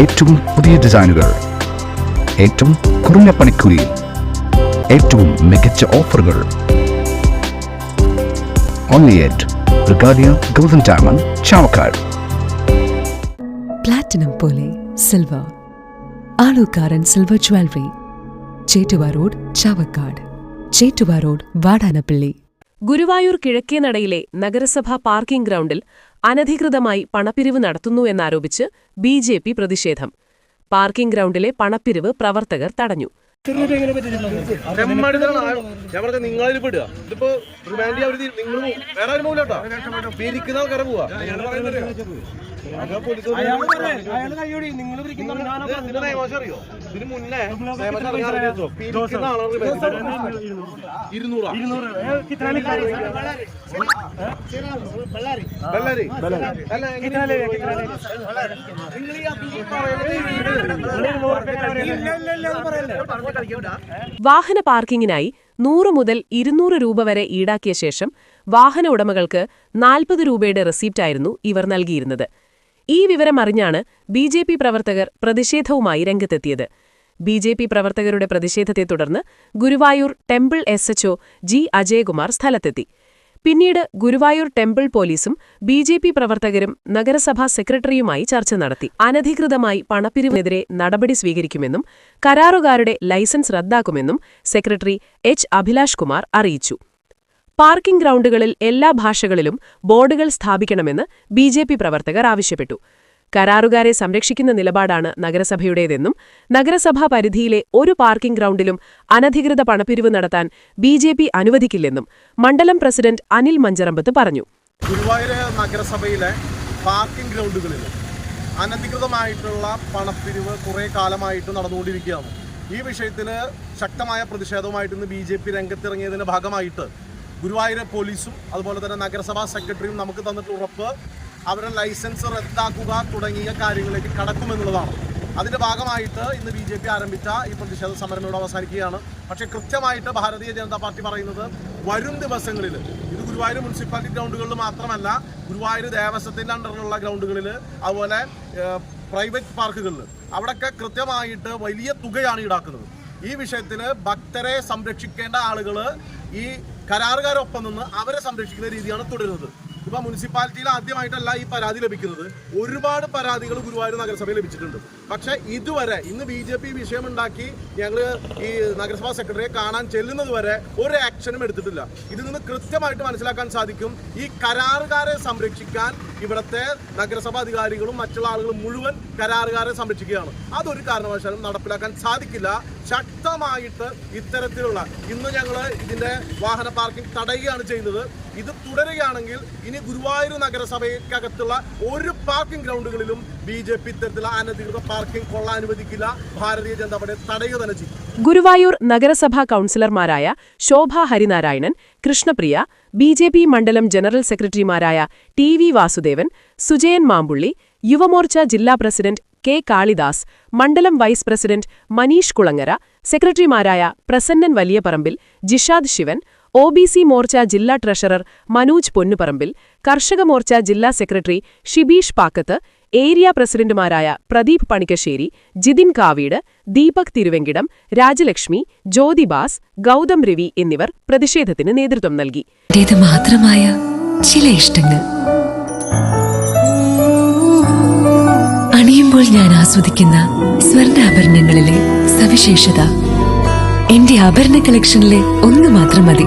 ഏറ്റവും പുതിയ ഡിസൈനുകൾ. ഏറ്റവും കുറഞ്ഞ പണിക്കൂലിയിൽ ഏറ്റവും മികച്ച ഓഫറുകൾ. Only at Regalia golden diamond Chavakkad platinum പോലെ silver Alukkaran silver jewellery Chettuva road Chavakkad Chettuva road Vadanappally Guruvayur കിഴക്കേനടയിലെ നഗരസഭാ പാർക്കിംഗ് ഗ്രൗണ്ടിൽ അനധികൃതമായി പണപ്പിരിവ് നടത്തുന്നു എന്നാരോപിച്ച് ബി ജെ പി പ്രതിഷേധം. പാർക്കിംഗ് ഗ്രൗണ്ടിലെ പണപ്പിരിവ് പ്രവർത്തകർ തടഞ്ഞു. നിങ്ങളതിൽ പെടുക. ഇതിപ്പോ നിങ്ങൾ വേറെ ആരും പോകില്ല കേട്ടോ. പിരിക്കുന്ന ആൾക്കാരെ പോവാ. ഇരുന്നൂറാ വാഹന പാർക്കിങ്ങിനായി നൂറ് മുതൽ ഇരുന്നൂറ് രൂപ വരെ ഈടാക്കിയ ശേഷം വാഹന ഉടമകൾക്ക് നാൽപ്പത് രൂപയുടെ റെസീപ്റ്റായിരുന്നു ഇവർ നൽകിയിരുന്നത്. ഈ വിവരമറിഞ്ഞാണ് ബി ജെ പി പ്രവർത്തകർ പ്രതിഷേധവുമായി രംഗത്തെത്തിയത്. ബി ജെ പി പ്രവർത്തകരുടെ പ്രതിഷേധത്തെ തുടർന്ന് Guruvayur temple S H O G Ajayakumar സ്ഥലത്തെത്തി. പിന്നീട് ഗുരുവായൂർ ടെമ്പിൾ പോലീസും ബി ജെ പി പ്രവർത്തകരും നഗരസഭാ സെക്രട്ടറിയുമായി ചർച്ച നടത്തി. അനധികൃതമായി പണപ്പിരിവിനെതിരെ നടപടി സ്വീകരിക്കുമെന്നും കരാറുകാരുടെ ലൈസൻസ് റദ്ദാക്കുമെന്നും സെക്രട്ടറി എച്ച്. അഭിലാഷ് കുമാർ അറിയിച്ചു. പാർക്കിംഗ് ഗ്രൗണ്ടുകളിൽ എല്ലാ ഭാഷകളിലും ബോർഡുകൾ സ്ഥാപിക്കണമെന്ന് ബി പ്രവർത്തകർ ആവശ്യപ്പെട്ടു. കരാറുകാരെ സംരക്ഷിക്കുന്ന നിലപാടാണ് നഗരസഭയുടേതെന്നും നഗരസഭാ പരിധിയിലെ ഒരു പാർക്കിംഗ് ഗ്രൗണ്ടിലും അനധികൃത പണപ്പിരിവ് നടത്താൻ ബി അനുവദിക്കില്ലെന്നും മണ്ഡലം പ്രസിഡന്റ് അനിൽ മഞ്ചറമ്പത്ത് പറഞ്ഞു. ഗുരുവായൂർ നഗരസഭയിലെ പാർക്കിംഗ് ഗ്രൗണ്ടുകളിൽ അനധികൃതമായിട്ടുള്ള പണപ്പിരിവ് കുറേ കാലമായിട്ട് നടന്നുകൊണ്ടിരിക്കുകയാണ്. ഈ വിഷയത്തിൽ ശക്തമായ പ്രതിഷേധവുമായിട്ട് ഇന്ന് ബി ജെ പി രംഗത്തിറങ്ങിയതിന്റെ ഭാഗമായിട്ട് ഗുരുവായൂർ പോലീസും അതുപോലെ തന്നെ നഗരസഭാ സെക്രട്ടറിയും നമുക്ക് തന്നിട്ടുള്ള ഉറപ്പ് അവരുടെ ലൈസൻസ് റദ്ദാക്കുക തുടങ്ങിയ കാര്യങ്ങളിലേക്ക് കടക്കുമെന്നുള്ളതാണ്. അതിന്റെ ഭാഗമായിട്ട് ഇന്ന് ബി ജെ പി ആരംഭിച്ച ഈ പ്രതിഷേധ സമരം ഇവിടെ അവസാനിക്കുകയാണ്. പക്ഷേ കൃത്യമായിട്ട് ഭാരതീയ ജനതാ പാർട്ടി പറയുന്നത് വരും ദിവസങ്ങളിൽ ഇത് ഗുരുവായൂർ മുനിസിപ്പാലിറ്റി ഗ്രൗണ്ടുകളിൽ മാത്രമല്ല ഗുരുവായൂർ ദേവസ്വത്തിന്റെ അണ്ടറിലുള്ള ഗ്രൗണ്ടുകളിൽ അതുപോലെ പ്രൈവറ്റ് പാർക്കുകളിൽ അവിടെയൊക്കെ കൃത്യമായിട്ട് വലിയ തുകയാണ് ഈടാക്കുന്നത്. ഈ വിഷയത്തിൽ ഭക്തരെ സംരക്ഷിക്കേണ്ട ആളുകൾ ഈ കരാറുകാരൊപ്പം നിന്ന് അവരെ സംരക്ഷിക്കുന്ന രീതിയാണ് തുടരുന്നത്. ഇപ്പൊ മുനിസിപ്പാലിറ്റിയിൽ ആദ്യമായിട്ടല്ല ഈ പരാതി ലഭിക്കുന്നത്. ഒരുപാട് പരാതികൾ ഗുരുവായൂർ നഗരസഭയിൽ ലഭിച്ചിട്ടുണ്ട്. പക്ഷെ ഇതുവരെ ഇന്ന് ബി ജെ പി വിഷയമുണ്ടാക്കി ഞങ്ങൾ ഈ നഗരസഭാ സെക്രട്ടറിയെ കാണാൻ ചെല്ലുന്നത് വരെ ഒരു ആക്ഷനും എടുത്തിട്ടില്ല. ഇതിൽ നിന്ന് കൃത്യമായിട്ട് മനസ്സിലാക്കാൻ സാധിക്കും ഈ കരാറുകാരെ സംരക്ഷിക്കാൻ ഇവിടുത്തെ നഗരസഭാ അധികാരികളും മറ്റുള്ള ആളുകളും മുഴുവൻ കരാറുകാരെ സംരക്ഷിക്കുകയാണ്. അതൊരു കാരണവശാലും നടപ്പിലാക്കാൻ സാധിക്കില്ല. ശക്തമായിട്ട് ഇത്തരത്തിലുള്ള ഇന്ന് ഞങ്ങൾ ഇതിന്റെ വാഹന പാർക്കിംഗ് തടയുകയാണ് ചെയ്യുന്നത്. ഇത് തുടരുകയാണെങ്കിൽ ഇനി ഗുരുവായൂർ നഗരസഭയ്ക്കകത്തുള്ള ഒരു പാർക്കിംഗ് ഗ്രൗണ്ടുകളിലും ബി ജെ പി ഇത്തരത്തിലുള്ള അനധികൃത പാർക്കിംഗ് കൊള്ളാൻ അനുവദിക്കില്ല. ഭാരതീയ ജനത പാർട്ടി തടയുക തന്നെ ചെയ്യും. ഗുരുവായൂർ നഗരസഭാ കൌൺസിലർമാരായ Shobha Harinarayanan Krishnapriya B J P മണ്ഡലം ജനറൽ സെക്രട്ടറിമാരായ ടി വി വാസുദേവൻ സുജയൻ മാമ്പുള്ളി യുവമോർച്ച ജില്ലാ പ്രസിഡന്റ് കെ കാളിദാസ് മണ്ഡലം വൈസ് പ്രസിഡന്റ് മനീഷ് കുളങ്ങര സെക്രട്ടറിമാരായ Prasannan Valiyaparambil Jishad Sivan O B C Morcha ജില്ലാ ട്രഷറർ മനോജ് പൊന്നുപറമ്പിൽ കർഷക മോർച്ച ജില്ലാ സെക്രട്ടറി ഷിബീഷ് പാക്കത്ത് ഏരിയ പ്രസിഡന്റുമാരായ പ്രദീപ് പണിക്കശ്ശേരി ജിതിൻ കാവീട് ദീപക് തിരുവെങ്കിടം രാജലക്ഷ്മി ജ്യോതിബാസ് ഗൗതം രവി എന്നിവർ പ്രതിഷേധത്തിന് നേതൃത്വം നൽകി. മാത്രമായ ചില ഇഷ്ടങ്ങൾ. അണിയുമ്പോൾ ഞാൻ ആസ്വദിക്കുന്ന സ്വർണാഭരണങ്ങളിലെ സവിശേഷത. എന്റെ ആഭരണ കളക്ഷനിലെ ഒന്ന് മാത്രം മതി.